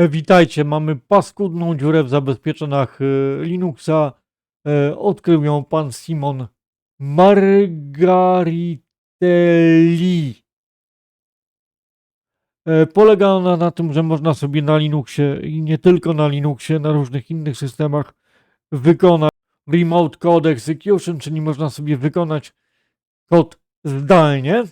E, Witajcie, mamy paskudną dziurę w zabezpieczeniach e, Linuxa. E, Odkrył ją pan Simon Margaritelli. Polega ona na tym, że można sobie na Linuxie i nie tylko na Linuxie, na różnych innych systemach wykonać Remote Code Execution, czyli można sobie wykonać kod zdalnie.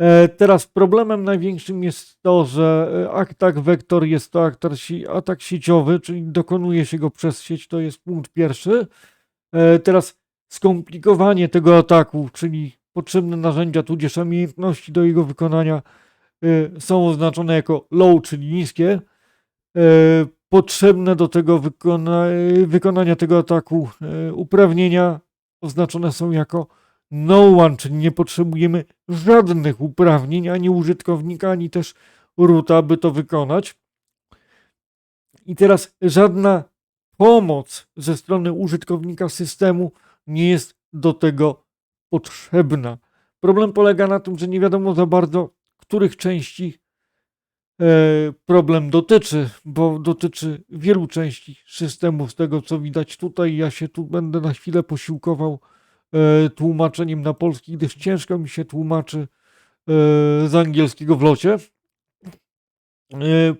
E, Teraz problemem największym jest to, że e, atak vektor jest to atak, si- atak sieciowy, czyli dokonuje się go przez sieć, to jest punkt pierwszy. E, Teraz skomplikowanie tego ataku, czyli potrzebne narzędzia, tudzież umiejętności do jego wykonania są oznaczone jako low, czyli niskie. Potrzebne do tego wykona, wykonania tego ataku uprawnienia oznaczone są jako no czyli nie potrzebujemy żadnych uprawnień, ani użytkownika, ani też roota, by to wykonać. I teraz żadna pomoc ze strony użytkownika systemu nie jest do tego potrzebna. Problem polega na tym, że nie wiadomo za bardzo, których części e, problem dotyczy, bo dotyczy wielu części systemu, z tego co widać tutaj. Ja się tu będę na chwilę posiłkował tłumaczeniem na polski, gdyż ciężko mi się tłumaczy e, z angielskiego w locie. E,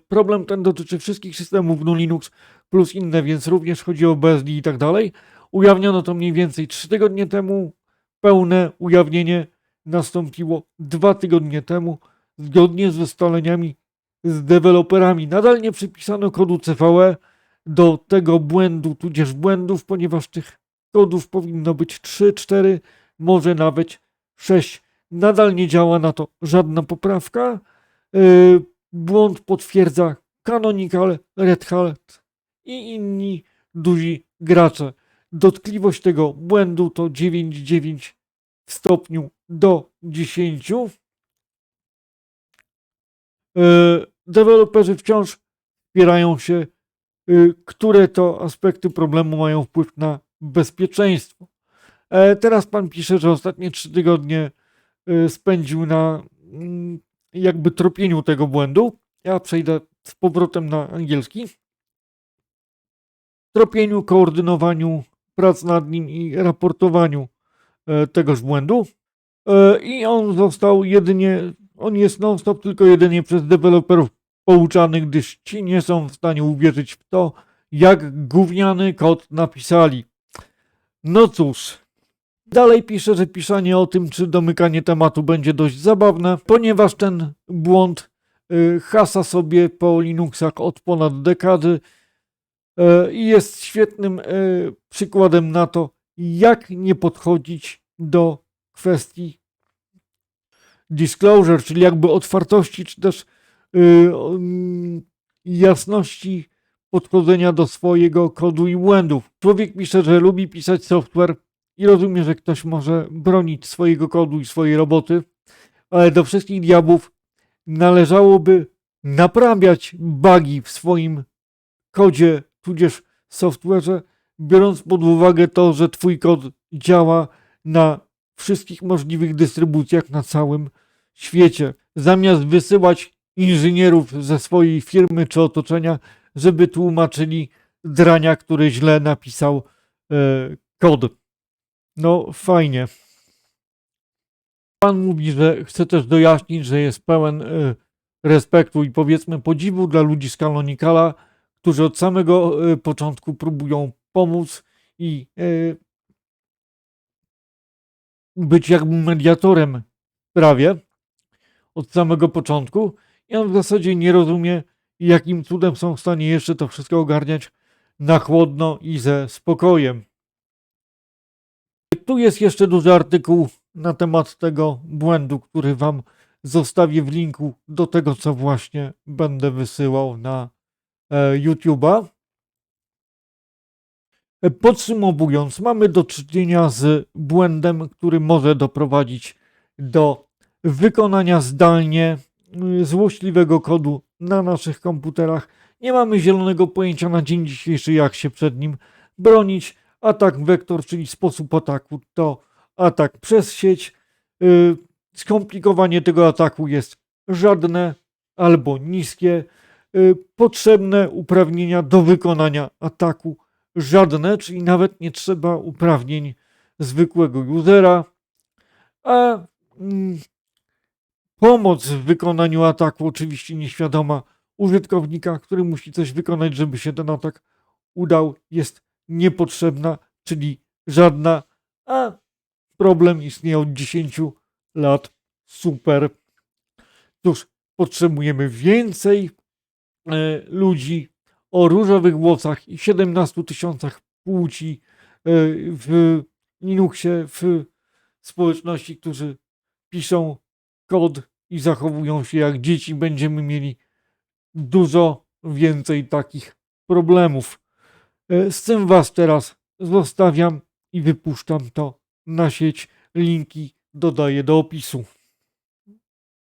Problem ten dotyczy wszystkich systemów GNU Linux plus inne, więc również chodzi o BSD i tak dalej. Ujawniono to mniej więcej 3 tygodnie temu. Pełne ujawnienie nastąpiło 2 tygodnie temu, zgodnie z ustaleniami z deweloperami. Nadal nie przypisano kodu CVE do tego błędu, tudzież błędów, ponieważ tych kodów powinno być 3, 4, może nawet 6. Nadal nie działa na to żadna poprawka. Yy, Błąd potwierdza Canonical, Red Hat i inni duzi gracze. Dotkliwość tego błędu to 9,9 w stopniu do 10. Yy, Deweloperzy wciąż wspierają się, yy, które to aspekty problemu mają wpływ na bezpieczeństwo. E, Teraz pan pisze, że ostatnie trzy tygodnie y, spędził na mm, jakby tropieniu tego błędu. Ja przejdę z powrotem na angielski. Tropieniu, koordynowaniu prac nad nim i raportowaniu e, tegoż błędu. E, I on został jedynie, on jest non-stop tylko jedynie przez deweloperów pouczany, gdyż ci nie są w stanie uwierzyć w to, jak gówniany kod napisali. No cóż, Dalej pisze, że pisanie o tym, czy domykanie tematu będzie dość zabawne, ponieważ ten błąd y, hasa sobie po Linuxach od ponad dekady y, i jest świetnym y, przykładem na to, jak nie podchodzić do kwestii disclosure, czyli jakby otwartości, czy też y, mm, jasności podchodzenia do swojego kodu i błędów. Człowiek pisze, że lubi pisać software i rozumiem, że ktoś może bronić swojego kodu i swojej roboty, ale do wszystkich diabłów należałoby naprawiać bugi w swoim kodzie, tudzież software'ze, biorąc pod uwagę to, że twój kod działa na wszystkich możliwych dystrybucjach na całym świecie. Zamiast wysyłać inżynierów ze swojej firmy czy otoczenia, żeby tłumaczyli drania, który źle napisał e, kod. No, fajnie. Pan mówi, że chce też dojaśnić, że jest pełen y, respektu i powiedzmy podziwu dla ludzi z Canonicala, którzy od samego y, początku próbują pomóc i y, być jakby mediatorem prawie od samego początku. On w zasadzie nie rozumie, jakim cudem są w stanie jeszcze to wszystko ogarniać na chłodno i ze spokojem. Tu jest jeszcze duży artykuł na temat tego błędu, który Wam zostawię w linku do tego, co właśnie będę wysyłał na e, YouTube'a. E, Podsumowując, mamy do czynienia z błędem, który może doprowadzić do wykonania zdalnie złośliwego kodu na naszych komputerach. Nie mamy zielonego pojęcia na dzień dzisiejszy, jak się przed nim bronić atak wektor, czyli sposób ataku, to atak przez sieć. Yy, Skomplikowanie tego ataku jest żadne albo niskie. y, potrzebne uprawnienia do wykonania ataku żadne, czyli nawet nie trzeba uprawnień zwykłego usera, a mm, pomoc w wykonaniu ataku oczywiście nieświadoma użytkownika, który musi coś wykonać, żeby się ten atak udał, jest niepotrzebna, czyli żadna, a problem istnieje od 10 lat. Super. Cóż, potrzebujemy więcej e, ludzi o różowych włosach i 17 tysiącach płci e, w Linuxie, w społeczności, którzy piszą kod i zachowują się jak dzieci. Będziemy mieli dużo więcej takich problemów. E, Z tym Was teraz zostawiam i wypuszczam to na sieć. Linki dodaję do opisu.